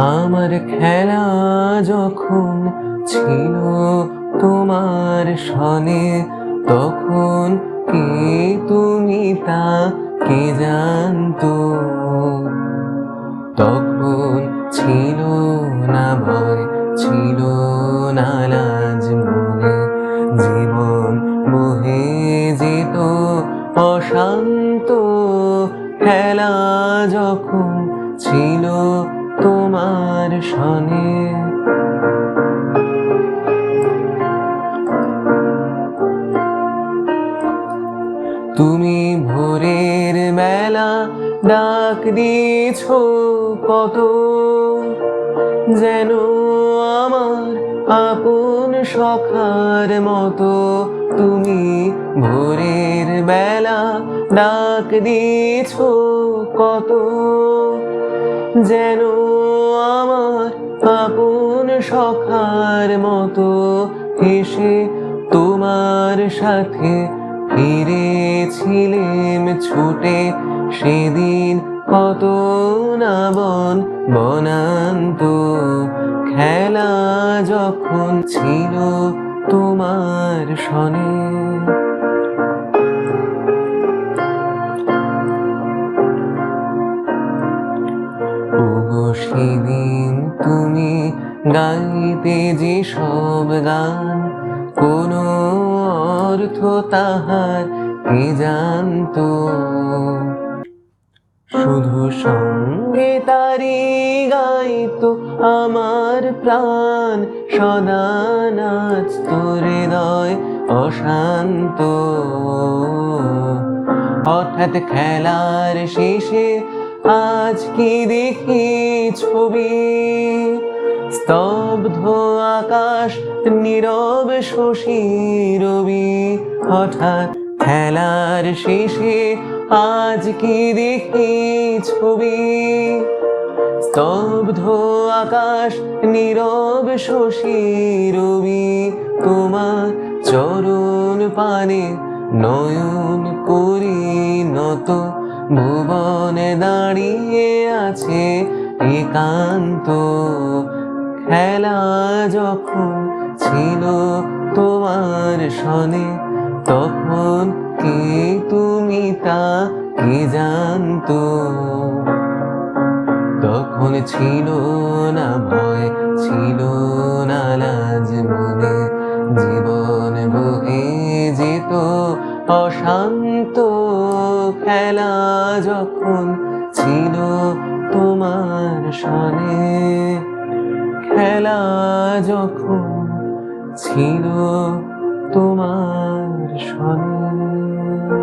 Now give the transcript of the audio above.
আমার খেলা যখন ছিল তোমার সনে, তখন কে তুমি তা কে জানতো? তখন ছিল না ভয়, ছিল না লাজ মনে, জীবন বহে যেত অশান্ত। খেলা যখন ছিল তোমার সনে। তুমি ভোরের মেলা ডাক দিয়েছ কত, যেন আমার আপন সখার মতো তুমি ভোরের বেলা ডাক দিয়েছ কত, যেন সখার মতো এসে তোমার সাথে ফিরেছিলেম ছুটে। সেদিন কত না বন বনান্ত খেলা যখন ছিল তোমার সনে। সেদিন তুমি গাইতে যে সব গান, কোনো অর্থ তাহার কে জানতো? শুধু সঙ্গে তারি গাইতো আমার প্রাণ, সদা নাচত হৃদয় অশান্ত। হঠাৎ খেলার শেষে আজ কি দেখি ছবি? স্তব্ধ আকাশ, নীরব শশী রবি, হঠাৎ খেলার শেষে আজ কি দেখি ছবি? স্তব্ধ আকাশ, নীরব শশী রবি, তোমার চরণ পানে নয়ন করি নত ভুবনে দাঁড়িয়ে আছে একান্ত খেলা যখন ছিল তোমার সনে, তখন কে তুমি তা কে জানতো? তখন ছিল না ভয়, ছিল না লাজ মনে, জীবন বহে যেত অশান্ত। খেলা যখন ছিল তোমার সনে খেলা যখন ছিল তোমার সঙ্গে।